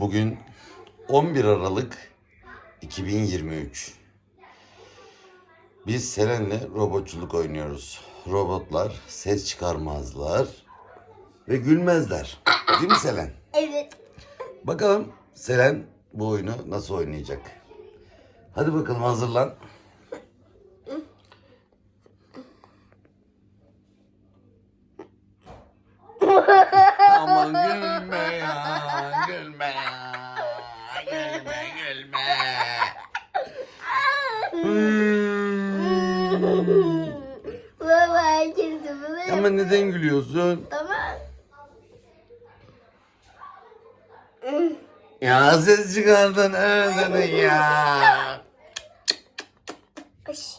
Bugün 11 Aralık 2023. Biz Selen'le robotçuluk oynuyoruz. Robotlar ses çıkarmazlar ve gülmezler. Değil mi Selen? Evet. Bakalım Selen bu oyunu nasıl oynayacak? Hadi bakalım hazırlan. Gülme, gülme. Ama neden gülüyorsun? Tamam. Ya ses çıkardın öldün ya. Aş.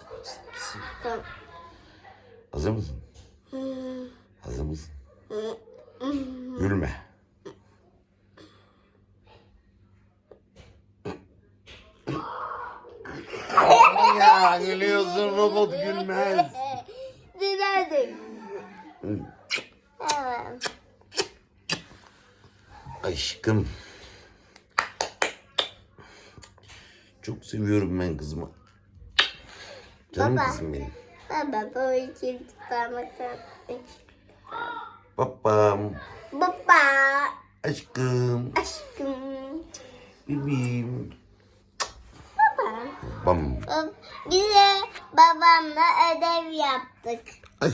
Tamam. Hazır mısın? Hazır mısın? Gülme. Ya gülüyorsun robot gülmez. Dilerdim. Aşkım. Çok seviyorum ben kızımı. Canım Baba. kızım benim. Baba bu. Babam. Baba. Aşkım. Aşkım. Bebeğim. Bize babamla ödev yaptık. Ay